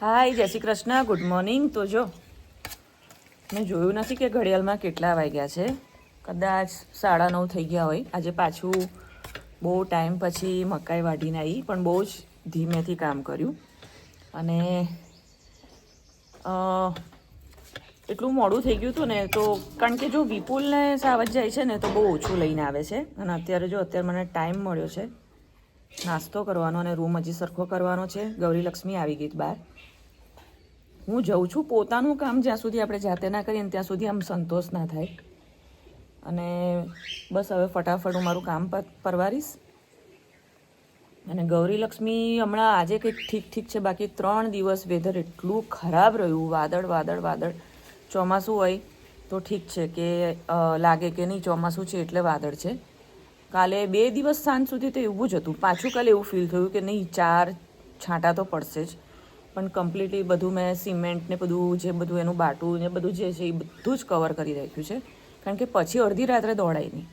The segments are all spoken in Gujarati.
હાય, જય શ્રી કૃષ્ણ. ગુડ મોર્નિંગ તો જો, મેં જોયું નથી કે ઘડિયાળમાં કેટલા વાગ્યા છે. કદાચ સાડા નવ થઈ ગયા હોય. આજે પાછું બહુ ટાઈમ પછી મકાઈ વાઢીને આવી પણ બહુ જ ધીમેથી કામ કર્યું. અને એટલું મોડું થઈ ગયું હતું ને, તો કારણ કે જો વિપુલને સાવજ જાય છે ને, તો બહુ ઓછું લઈને આવે છે. અને અત્યારે જો, અત્યારે મને ટાઈમ મળ્યો છે. નાસ્તો કરવાનો અને રૂમ હજી સરખો કરવાનો છે. ગૌરી લક્ષ્મી આવી ગઈ બહાર. હું જઉં છું. પોતાનું કામ જ્યાં સુધી આપણે જાતે ના કરીએ ને ત્યાં સુધી આમ સંતોષ ના થાય. અને બસ હવે ફટાફટ હું મારું કામ પર પરવારીશ. અને ગૌરી લક્ષ્મી હમણાં આજે કંઈક ઠીક ઠીક છે. બાકી ત્રણ દિવસ વેધર એટલું ખરાબ રહ્યું. વાદળ વાદળ વાદળ. ચોમાસું હોય તો ઠીક છે કે લાગે કે નહીં, ચોમાસું છે એટલે વાદળ છે. કાલે બે દિવસ સાંજ સુધી તો એવું જ હતું. પાછું કાલે એવું ફીલ થયું કે નહીં, ચાર છાંટા તો પડશે જ. પણ કમ્પ્લીટલી બધું મેં સિમેન્ટ ને બધું જે બધું એનું બાટું ને બધું જે છે એ બધું જ કવર કરી રાખ્યું છે. કારણ કે પછી અડધી રાત્રે દોડાય નહીં.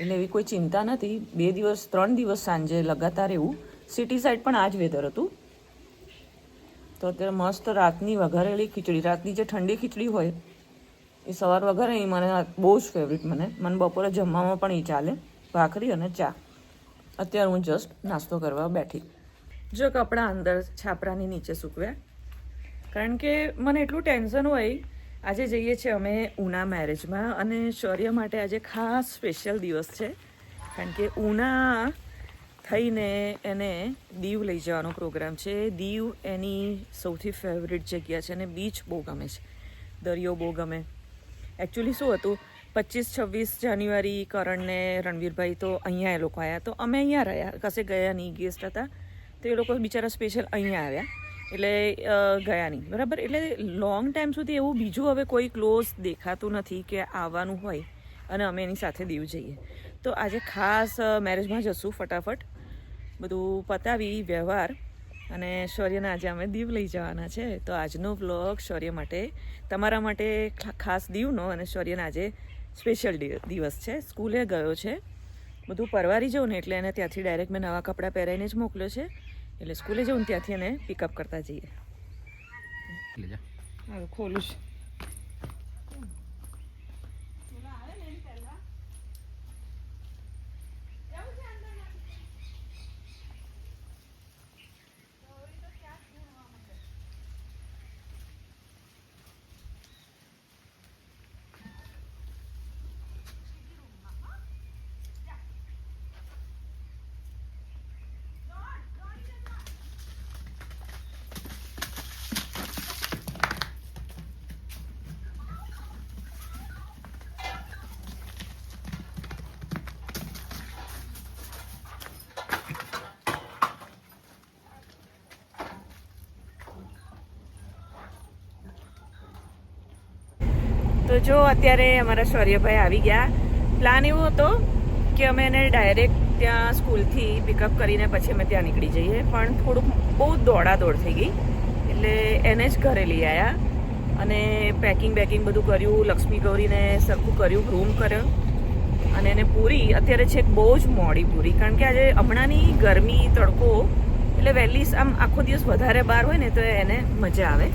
એટલે એવી કોઈ ચિંતા નથી. બે દિવસ, ત્રણ દિવસ સાંજે લગાતાર એવું. સિટી સાઈડ પણ આ જ વેધર હતું. તો અત્યારે મસ્ત રાતની વઘારેલી ખીચડી. રાતની જે ઠંડી ખીચડી હોય, એ સવાર વઘારે એ મને બહુ જ ફેવરિટ મને. મને બપોરે જમવામાં પણ એ ચાલે. ભાખરી અને ચા. અત્યારે હું જસ્ટ નાસ્તો કરવા બેઠી. જો કપડાં અંદર છાપરાની નીચે સૂકવ્યા. કારણ કે મને એટલું ટેન્શન હોય, આજે જઈએ છીએ અમે ઉના મેરેજમાં અને શૌર્ય માટે આજે ખાસ સ્પેશિયલ દિવસ છે. કારણ કે ઉના થઈને એને દીવ લઈ જવાનો પ્રોગ્રામ છે. દીવ એની સૌથી ફેવરિટ જગ્યા છે અને બીચ બહુ ગમે છે. દરિયો બહુ ગમે. એકચ્યુઅલી શું હતું? પચીસ છવ્વીસ જાન્યુઆરી કરણને રણવીરભાઈ તો અહીંયા એ લોકો આવ્યા તો અમે અહીંયા રહ્યા. કશે ગયા નહીં, ગેસ્ટ હતા. તો એ લોકો બિચારા સ્પેશિયલ અહીંયા આવ્યા. એટલે ગયા નહીં. બરાબર? એટલે લોંગ ટાઈમ સુધી એવું બીજું હવે કોઈ ક્લોઝ દેખાતું નથી કે આવવાનું હોય અને અમે એની સાથે દીવ જઈએ. તો આજે ખાસ મેરેજમાં જશું ફટાફટ. બધું પતાવી, વ્યવહાર અને શૌર્યને આજે અમે દીવ લઈ જવાના છે. તો આજનો વ્લોગ શૌર્ય માટે, તમારા માટે ખાસ દીવનો અને શૌર્યને આજે સ્પેશિયલ દિવસ છે. સ્કૂલે ગયો છે. બધું પરવારી જવું ને એટલે એને ત્યાંથી ડાયરેક્ટ મેં નવા કપડાં પહેરાવીને જ મોકલ્યો છે. એટલે સ્કૂલે જવું ને ત્યાંથી એને પિકઅપ કરતા જઈએ. ખોલું છું. તો જો અત્યારે અમારા શૌર્યભાઈ આવી ગયા. પ્લાન એવો હતો કે અમે એને ડાયરેક્ટ ત્યાં સ્કૂલથી પિકઅપ કરીને પછી અમે ત્યાં નીકળી જઈએ. પણ થોડુંક બહુ દોડાદોડ થઈ ગઈ. એટલે એને જ ઘરે લઈ આવ્યા અને પેકિંગ બેકિંગ બધું કર્યું. લક્ષ્મી ગૌરીને સરખું કર્યું રૂમ કર્યો. અને એને પૂરી, અત્યારે છેક બહુ જ મોડી પૂરી. કારણ કે આજે હમણાંની ગરમી, તડકો, એટલે વહેલી આમ આખો દિવસ વધારે બહાર હોય ને તો એને મજા આવે.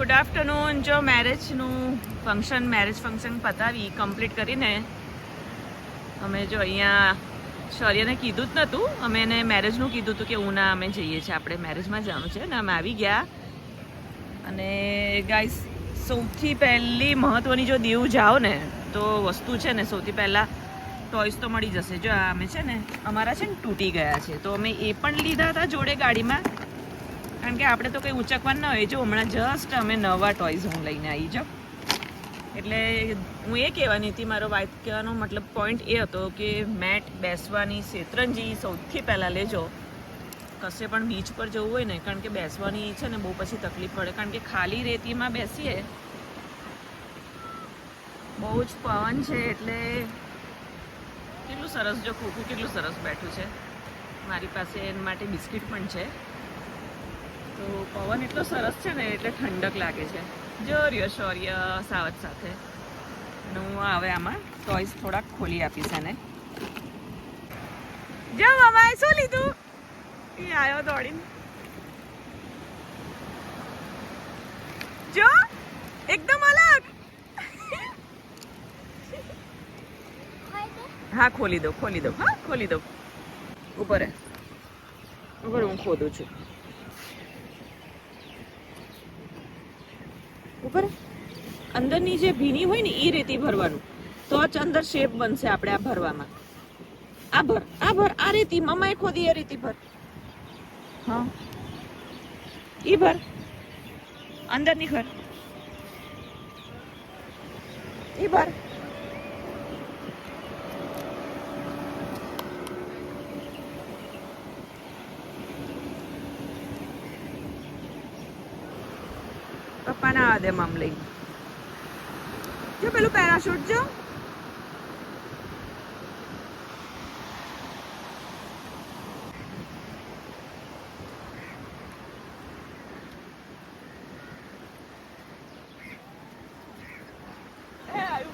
Good afternoon. જો મેરેજનું ફંક્શન મેરેજ ફંક્શન પતાવી કમ્પ્લીટ કરીને અમે જો અહીંયા શૌર્યને કીધું જ નહોતું. અમે એને મેરેજનું કીધું હતું કે ઉના અમે જઈએ છીએ. આપણે મેરેજમાં જવાનું છે ને અમે આવી ગયા. અને ગાઈસ સૌથી પહેલી મહત્ત્વની જો દીવ જાઓ ને, તો વસ્તુ છે ને, સૌથી પહેલાં ટોયસ તો મળી જશે. જો અમે છે ને, અમારા છે ને, તૂટી ગયા છે. તો અમે એ પણ લીધા હતા જોડે ગાડીમાં. કારણ કે આપણે તો કંઈ ઊંચકવાનું ના હોય. જો, હમણાં જસ્ટ અમે નવા ટોયઝ હું લઈને આવી જાઉં. એટલે હું એ કહેવાની હતી, મારો વાત કહેવાનો મતલબ પોઈન્ટ એ હતો કે મેટ બેસવાની શેતરંજી સૌથી પહેલાં લેજો. કશે પણ બીચ પર જવું હોય ને, કારણ કે બેસવાની છે ને, બહુ પછી તકલીફ પડે. કારણ કે ખાલી રેતીમાં બેસીએ, બહુ જ પવન છે એટલે કેટલું સરસ જો ખોખું કેટલું સરસ બેઠું છે. મારી પાસે એના માટે બિસ્કિટ પણ છે. તો પવન એટલો સરસ છે ને, એટલે ઠંડક લાગે છે. જોર્ય શૌર્ય સાવત સાથે. અને હું હવે આમાં ટોયસ થોડાક ખોલી આપીશ એને. જો મામાએ, શું લીધું? એ આવ્યો દોડીને. જો, એકદમ અલગ. હા, ખોલી દો ખોલી દો હા, ખોલી દો ઉપર ઉપર હું ખોદું છું. ઉપર? અંદરની જે ભીની હોય ને એ રેતી ભરવાનું. તો જ અંદર શેપ બનશે આપણે આ ભરવામાં. આ ભર આ ભર આ રેતી મમ્માએ ખોદી એ રેતી ભર. હા. એ ભર. અંદરની ભર. એ ભર. પપ્પાના આદે મામલે. જો પેલું પેરાશૂટ જો એ આયુ.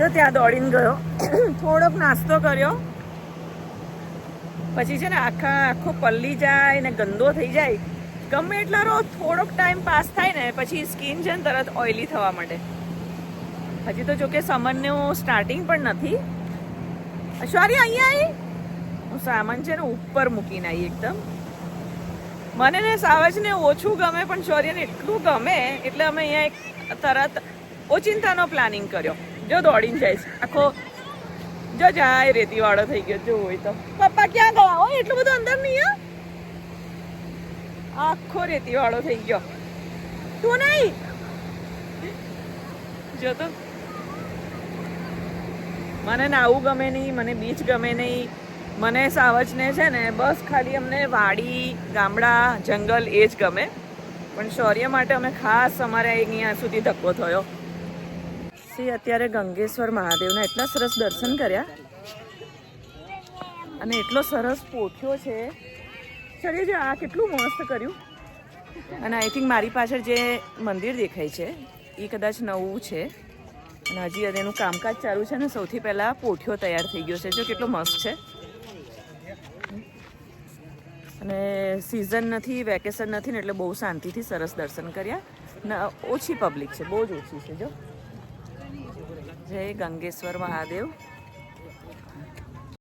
જો ત્યાં દોડીને ગયો. થોડોક નાસ્તો કર્યો. પછી છે ને આખા આખો પલ્લી જાય ને ગંદો થઈ જાય. ગમે એટલા રો થોડોક ટાઈમ પાસ થાય ને, પછી સ્કિન છે ને તરત ઓઇલી થવા માંડે. હજી તો જોકે સમનનું સ્ટાર્ટિંગ પણ નથી. સોરી, અહીંયા આવી હું સામાન છે ને ઉપર મૂકીને આવી એકદમ. મને ને સાવજને ઓછું ગમે, પણ શૌર્યને એટલું ગમે, એટલે અમે અહીંયા એક તરત ઓચિંતાનો પ્લાનિંગ કર્યો. જો દોડીને જાય છે. આખો જો જાય રેતીવાળો થઈ ગયો, જો હોય તો. પપ્પા ક્યાં ગયા? હોય એટલું બધું અંદર નહીં. આખો રેતીવાળો થઈ ગયો. તું નહીં? જો તો. મને નાવું ગમે નહીં, મને બીચ ગમે નહીં. મને સાવજને છે ને, બસ ખાલી અમને વાડી, ગામડા, જંગલ એ જ ગમે. પણ શૌર્ય માટે અમે ખાસ અમારે અહીંયા સુધી ધક્કો થયો. સી અત્યારે ગંગેશ્વર મહાદેવના એટલા સરસ દર્શન કર્યા. અને એટલો સરસ પોઠ્યો છે. ચડી જો, આ કેટલું મસ્ત કર્યું. અને આઈ થિંક મારી પાછળ જે મંદિર દેખાય છે એ કદાચ નવું છે. અને હજી એનું કામકાજ ચાલુ છે ને, સૌથી પહેલાં પોઠ્યો તૈયાર થઈ ગયો છે. જો કેટલો મસ્ત છે. અને સિઝન નથી વેકેશન નથી ને, એટલે બહુ શાંતિથી સરસ દર્શન કર્યા. ને ઓછી પબ્લિક છે, બહુ જ ઓછી છે, જો. જય ગંગેશ્વર મહાદેવ.